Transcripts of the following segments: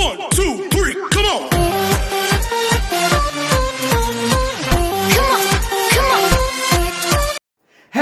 One, two,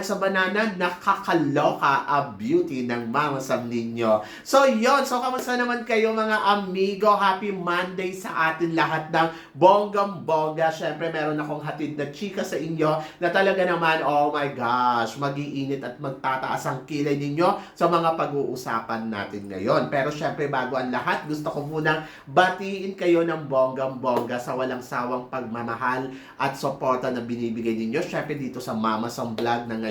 sa banana, nakakaloka ang beauty ng Mama Sam ninyo. So, yon So, kamusta naman kayo mga amigo? Happy Monday sa atin lahat ng bonggang-bongga. Siyempre, meron akong hatid na chika sa inyo na talaga naman, oh my gosh, magiinit at magtataas ang kilay ninyo sa mga pag-uusapan natin ngayon. Pero syempre, bago ang lahat, gusto ko munang batiin kayo ng bonggang-bongga sa walang sawang pagmamahal at suporta na binibigay ninyo. Syempre, dito sa Mama Sam Vlog na ngayon,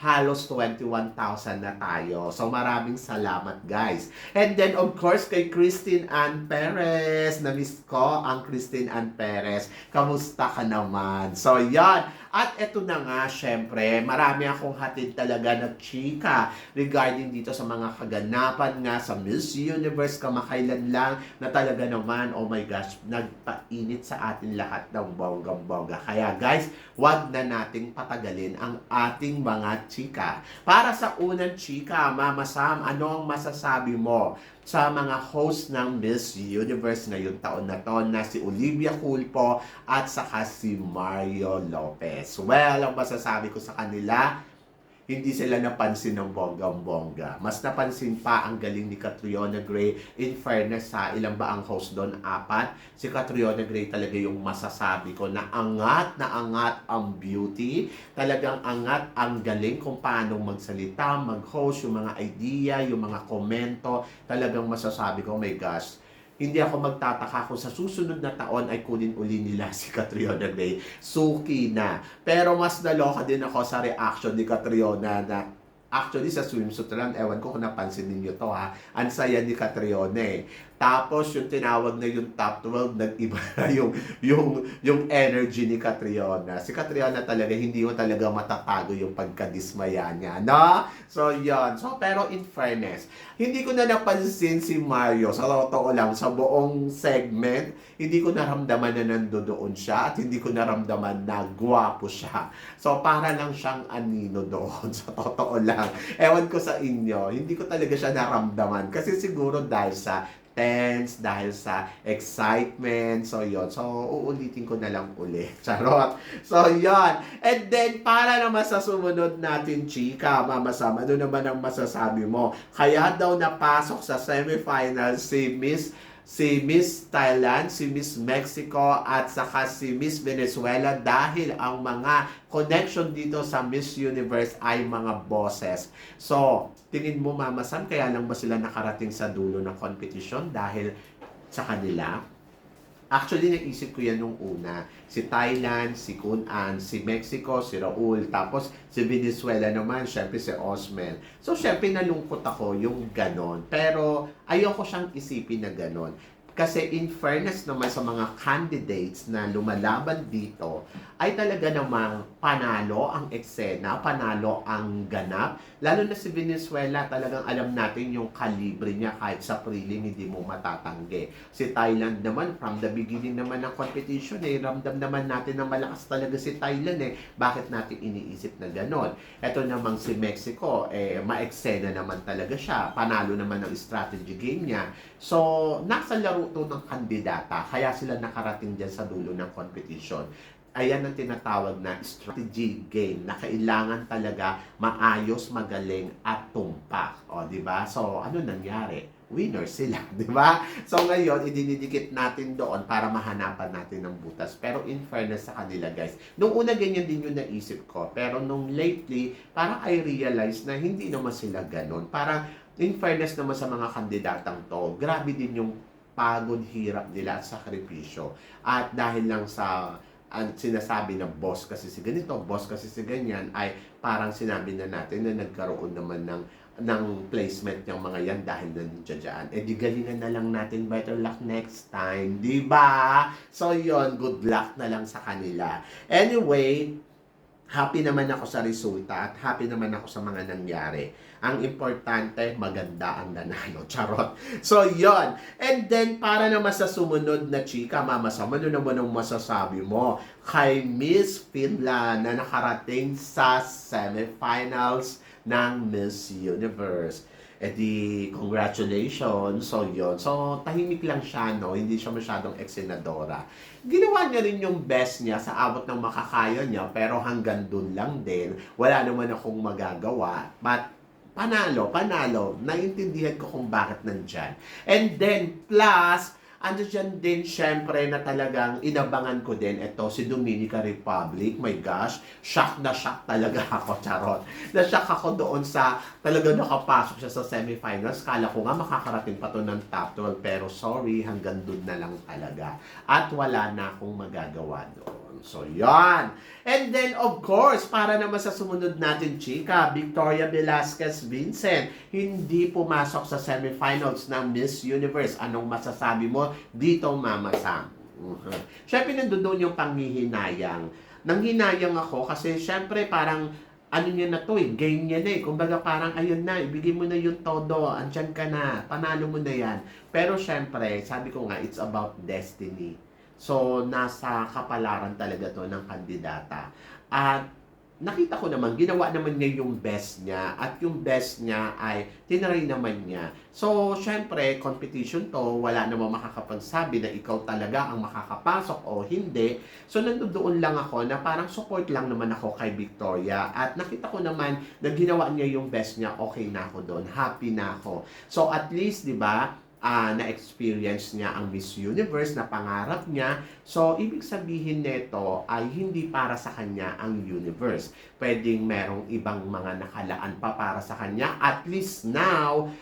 halos 21,000 na tayo. So maraming salamat guys. And then of course kay Christine Ann Perez. Na-miss ko ang Christine Ann Perez. Kamusta ka naman? So yan. At eto na nga, syempre, marami akong hatid talaga na chika regarding dito sa mga kaganapan nga sa Miss Universe kamakailan lang na talaga naman, oh my gosh, nagpainit sa atin lahat ng bonggang-bongga. Kaya guys, wag na nating patagalin ang ating mga chika. Para sa unang chika, Mama Sam, ano ang masasabi mo sa mga host ng Miss Universe ngayong taon na to na si Olivia Culpo at saka si Mario Lopez. Well, ang masasabi ko sa kanila, hindi sila napansin ng bonggang-bongga. Mas napansin pa ang galing ni Catriona Gray. In fairness sa ilang ba ang host doon? Apat. Si Catriona Gray talaga yung masasabi ko na angat na angat ang beauty. Talagang angat ang galing kung paano magsalita, mag-host, yung mga idea, yung mga komento. Talagang masasabi ko, oh my gosh, hindi ako magtataka kung sa susunod na taon ay kunin uli nila si Catriona Gray. Suki na. Pero mas naloka din ako sa reaction ni Catriona na actually sa swimsuit lang, ewan ko kung napansin ninyo to ha, ang saya ni Catriona eh. Tapos yung tinawag na yung top 12, nag-iba na yung, yung, yung energy ni Catriona. Si Catriona talaga, hindi mo talaga matatago yung pagkadismaya niya, no? So, yon So, pero in fairness, hindi ko na napansin si Mario, sa totoo lang, sa buong segment, hindi ko naramdaman na nandoon siya at hindi ko naramdaman na gwapo siya. So, para lang siyang anino doon, sa totoo lang. Ewan ko sa inyo, hindi ko talaga siya naramdaman. Kasi siguro dahil sa tense, dahil sa excitement. So, yon So, uulitin ko na lang uli. Charot. So, yon And then, para naman sa sumunod natin, chika, Mama Sam, ano naman ang masasabi mo? Kaya daw napasok sa semifinal si Miss si Miss Thailand, si Miss Mexico at saka si Miss Venezuela dahil ang mga connection dito sa Miss Universe ay mga bosses. So, tingin mo Mama Sam, kaya lang ba sila nakarating sa dulo ng competition dahil sa kanila? Actually, naisip ko yan nung una. Si Thailand, si Kun An, si Mexico, si Raul, tapos si Venezuela naman, syempre si Osmel. So, syempre nalungkot ako yung ganon. Pero, ayoko siyang isipin na ganon. Kasi in fairness naman sa mga candidates na lumalaban dito, ay talaga namang panalo ang eksena, panalo ang ganap. Lalo na si Venezuela, talagang alam natin yung kalibre niya kahit sa prelim hindi mo matatanggi. Si Thailand naman, from the beginning naman ng competition, eh, ramdam naman natin na malakas talaga si Thailand eh. Bakit natin iniisip na ganon? Ito namang si Mexico, eh, maeksena naman talaga siya. Panalo naman ng strategy game niya. So, nasa laro to ng kandidata, kaya sila nakarating dyan sa dulo ng competition ayan ang tinatawag na strategy game na kailangan talaga maayos, magaling at tumpak. O, di ba? So, ano nangyari? Winner sila, di ba? So, ngayon, idinidikit natin doon para mahanapan natin ng butas. Pero in fairness sa kanila, guys, nung una ganyan din yung naisip ko. Pero nung lately, parang I realize na hindi naman sila ganun. Parang, in fairness naman sa mga kandidatang to, grabe din yung pagod, hirap nila at sakripisyo. At dahil lang sa ang sinasabi na boss kasi si ganito, boss kasi si ganyan, ay parang sinabi na natin na nagkaroon naman ng ng placement ng mga yan dahil nandiyan dyan. Eh di galingan na lang natin better luck next time, di ba? So yon good luck na lang sa kanila. Anyway, happy naman ako sa resulta at happy naman ako sa mga nangyari. Ang importante, maganda ang nanalo. Charot. So, yon. And then, para naman sa sumunod na chika, Mama Sam, ano naman ang masasabi mo kay Miss Finland na nakarating sa semifinals ng Miss Universe? Eh di, congratulations. So, yon So, tahimik lang siya, no? Hindi siya masyadong eksenadora. Ginawa niya rin yung best niya sa abot ng makakaya niya, pero hanggang dun lang din. Wala naman akong magagawa. But, panalo, panalo. Naiintindihan ko kung bakit nandyan. And then, plus, ano dyan din, syempre, na talagang inabangan ko din, ito, si Dominica Republic. My gosh, shock na shock talaga ako, charot. Na-shock ako doon sa, talaga nakapasok siya sa semifinals. Kala ko nga makakarating pa to ng top 12, pero sorry, hanggang doon na lang talaga. At wala na akong magagawa doon. So, yan. And then, of course, para naman sa sumunod natin, chika, Victoria Velasquez Vincent, hindi pumasok sa semifinals ng Miss Universe. Anong masasabi mo dito, Mama Sam? Mhm. Siyempre, nandoon yung panghihinayang. Nanghinayang ako kasi syempre parang ano niya na to eh, game niya na eh. Kumbaga parang ayun na, ibigay mo na yung todo, andyan ka na, panalo mo na yan. Pero syempre, sabi ko nga, it's about destiny. So, nasa kapalaran talaga to ng kandidata. At nakita ko naman, ginawa naman niya yung best niya at yung best niya ay tinry naman niya. So, syempre, competition to, wala namang makakapagsabi na ikaw talaga ang makakapasok o hindi. So, nandoon lang ako na parang support lang naman ako kay Victoria at nakita ko naman na ginawa niya yung best niya, okay na ako doon, happy na ako. So, at least, di ba, ah, na-experience niya ang Miss Universe na pangarap niya. So, ibig sabihin nito ay hindi para sa kanya ang universe. Pwedeng merong ibang mga nakalaan pa para sa kanya. At least now,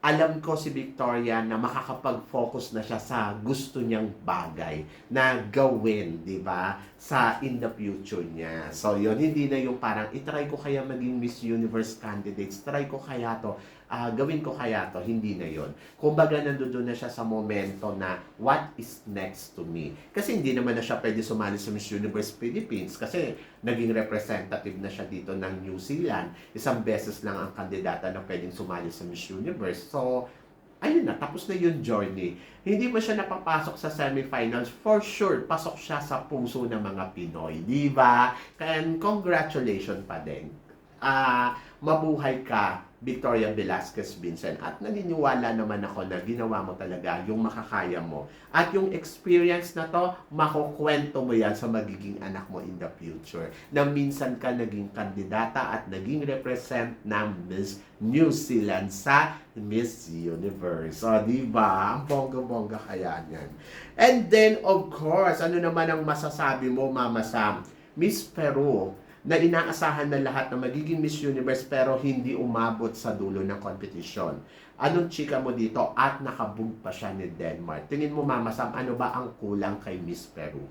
alam ko si Victoria na makakapag-focus na siya sa gusto niyang bagay na gawin, di ba? Sa in the future niya. So, yun, hindi na yung parang, itry ko kaya maging Miss Universe candidates, try ko kaya to, ah, gawin ko kaya to, hindi na yon. Kumbaga, nandoon na siya sa momento na, what is next to me? Kasi hindi naman na siya pwede sumali sa Miss Universe Philippines kasi naging representative na siya dito ng New Zealand. Isang beses lang ang kandidata na pwedeng sumali sa Miss Universe. So, ayun na, tapos na yung journey. Hindi mo siya napapasok sa semifinals, for sure, pasok siya sa puso ng mga Pinoy. Di ba? And congratulations pa din. Ah, mabuhay ka, Victoria Velasquez Vincent. At naniniwala naman ako na ginawa mo talaga yung makakaya mo. At yung experience na to, makukwento mo yan sa magiging anak mo in the future. Na minsan ka naging kandidata at naging represent ng Miss New Zealand sa Miss Universe. O, di ba? Ang bongga-bongga kaya niyan. And then, of course, ano naman ang masasabi mo, Mama Sam? Miss Peru, na inaasahan na lahat na magiging Miss Universe pero hindi umabot sa dulo ng competition. Anong chika mo dito? At nakabog pa siya ni Denmark. Tingin mo, Mama Sam, ano ba ang kulang kay Miss Peru?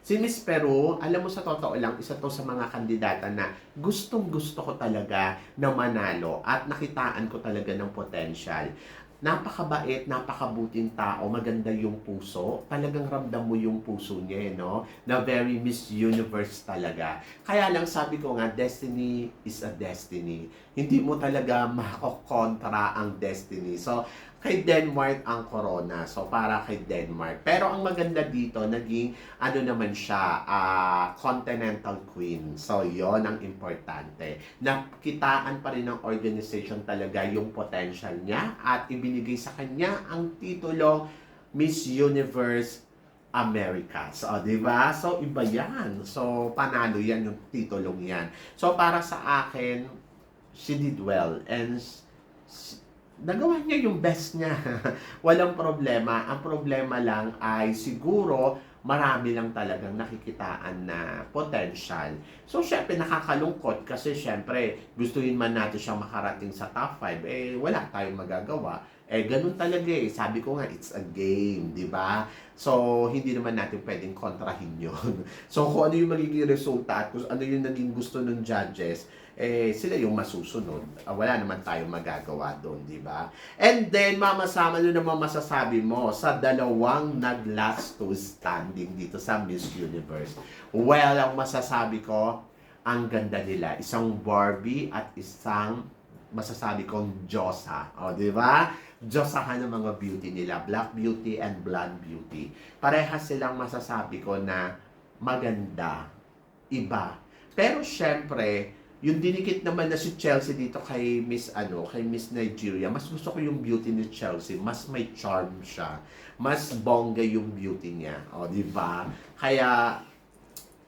Si Miss Peru, alam mo sa totoo lang, isa to sa mga kandidata na gustong gusto ko talaga na manalo at nakitaan ko talaga ng potential. Napakabait, napakabuting tao, maganda yung puso. Talagang ramdam mo yung puso niya, eh, no? Na very Miss Universe talaga. Kaya lang sabi ko nga, destiny is a destiny. Hindi mo talaga makokontra ang destiny. So, kay Denmark ang corona. So, para kay Denmark. Pero ang maganda dito, naging, ano naman siya, ah, continental queen. So, yon ang importante. Nakitaan pa rin ng organization talaga yung potential niya at ibinigay sa kanya ang titulo Miss Universe America. So, di ba? So, iba yan. So, panalo yan yung titulong yan. So, para sa akin, she did well. And, s- nagawa niya yung best niya. Walang problema. Ang problema lang ay siguro marami lang talagang nakikitaan na potential. So, syempre, nakakalungkot kasi syempre, gustuin man natin siyang makarating sa top 5, eh, wala tayong magagawa. Eh, ganun talaga eh. Sabi ko nga, it's a game, di ba? So, hindi naman natin pwedeng kontrahin yun. so, kung ano yung magiging resulta at kung ano yung naging gusto ng judges, eh sila yung masusunod. Ah, wala naman tayong magagawa doon, di ba? And then, Mama Sam, ano naman masasabi mo sa dalawang nag-last to standing dito sa Miss Universe? Well, ang masasabi ko, ang ganda nila. Isang Barbie at isang masasabi kong Diyosa. O, di ba? Diyosahan ng mga beauty nila. Black beauty and blonde beauty. Parehas silang masasabi ko na maganda, iba. Pero syempre, yung dinikit naman na si Chelsea dito kay Miss ano, kay Miss Nigeria, mas gusto ko yung beauty ni Chelsea, mas may charm siya. Mas bongga yung beauty niya. O, di ba? Kaya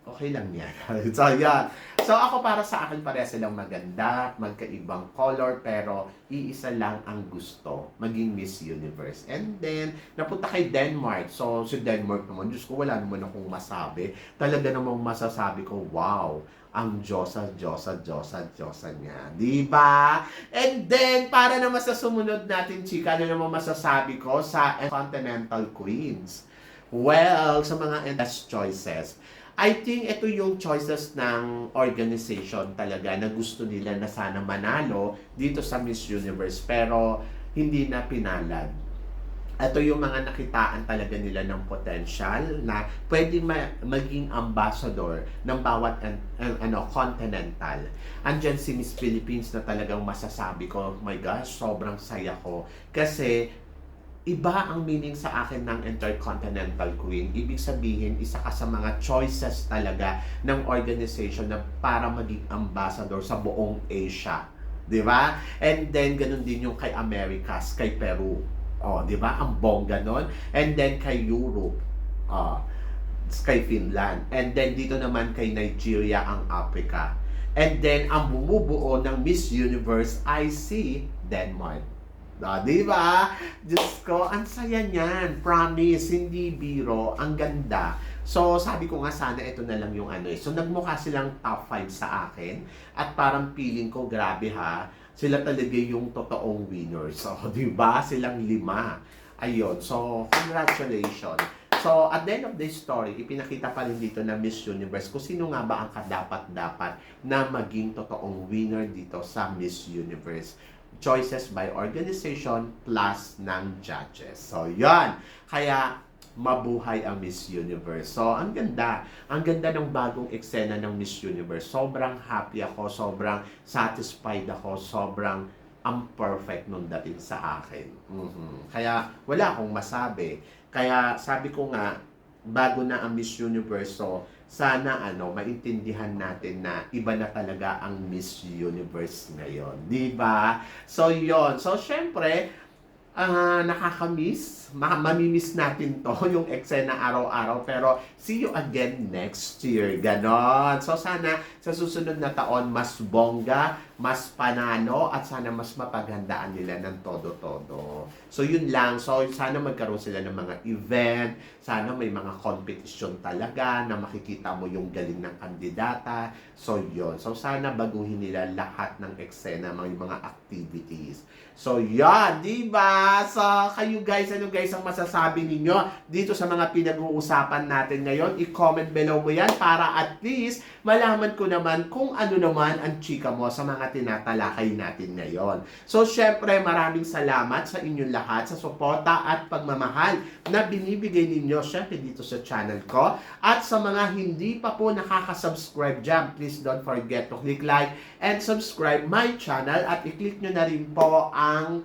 okay lang yan. so, yan. So, ako para sa akin, pareha silang maganda, magkaibang color, pero iisa lang ang gusto, maging Miss Universe. And then, napunta kay Denmark. So, si Denmark naman, Diyos ko, wala naman akong masabi. Talaga namang masasabi ko, wow, ang Diyosa, Diyosa, Diyosa, Diyosa niya. Di ba? And then, para naman sa sumunod natin, chika, ano naman masasabi ko sa Continental Queens? Well, sa mga endless choices, I think ito yung choices ng organization talaga na gusto nila na sana manalo dito sa Miss Universe pero hindi na pinalad. Ito yung mga nakitaan talaga nila ng potential na pwede ma- maging ambassador ng bawat an- an- ano continental. Andyan si Miss Philippines na talagang masasabi ko, my gosh, sobrang saya ko. Kasi iba ang meaning sa akin ng Intercontinental Queen. Ibig sabihin, isa ka sa mga choices talaga ng organization na para maging ambassador sa buong Asia. Di ba? And then, ganun din yung kay Americas, kay Peru. Oh, di ba? Ang bongga nun. And then, kay Europe. Oh, kay Finland. And then, dito naman kay Nigeria, ang Africa. And then, ang bumubuo ng Miss Universe ay si Denmark. Ah, di ba? Diyos ko, ang saya niyan. Promise, hindi biro. Ang ganda. So, sabi ko nga, sana ito na lang yung ano eh. So, nagmukha silang top 5 sa akin. At parang feeling ko, grabe ha, sila talaga yung totoong winners. So, di ba? Silang lima. Ayun. So, congratulations. So, at the end of the story, ipinakita pa rin dito na Miss Universe kung sino nga ba ang kadapat-dapat na maging totoong winner dito sa Miss Universe choices by organization plus ng judges. So, yan. Kaya, mabuhay ang Miss Universe. So, ang ganda. Ang ganda ng bagong eksena ng Miss Universe. Sobrang happy ako, sobrang satisfied ako, sobrang ang perfect nung dating sa akin. Mhm. Kaya, wala akong masabi. Kaya, sabi ko nga, bago na ang Miss Universe, so, sana ano, maintindihan natin na iba na talaga ang Miss Universe ngayon. Di ba? So, yon So, syempre, ah nakakamiss. Ma- mamimiss natin to, yung eksena araw-araw. Pero, see you again next year. Ganon. So, sana sa susunod na taon, mas bongga, mas panano, at sana mas mapaghandaan nila ng todo-todo. So, yun lang. So, sana magkaroon sila ng mga event. Sana may mga competition talaga na makikita mo yung galing ng kandidata. So, yun. So, sana baguhin nila lahat ng eksena, mga mga activities. So, yan, di ba? So, kayo guys, ano guys ang masasabi ninyo dito sa mga pinag-uusapan natin ngayon? I-comment below mo yan para at least malaman ko naman kung ano naman ang chika mo sa mga tinatalakay natin ngayon. So, syempre, maraming salamat sa inyong lahat sa suporta at pagmamahal na binibigay ninyo syempre dito sa channel ko. At sa mga hindi pa po nakaka-subscribe dyan, please don't forget to click like and subscribe my channel at i-click nyo na rin po ang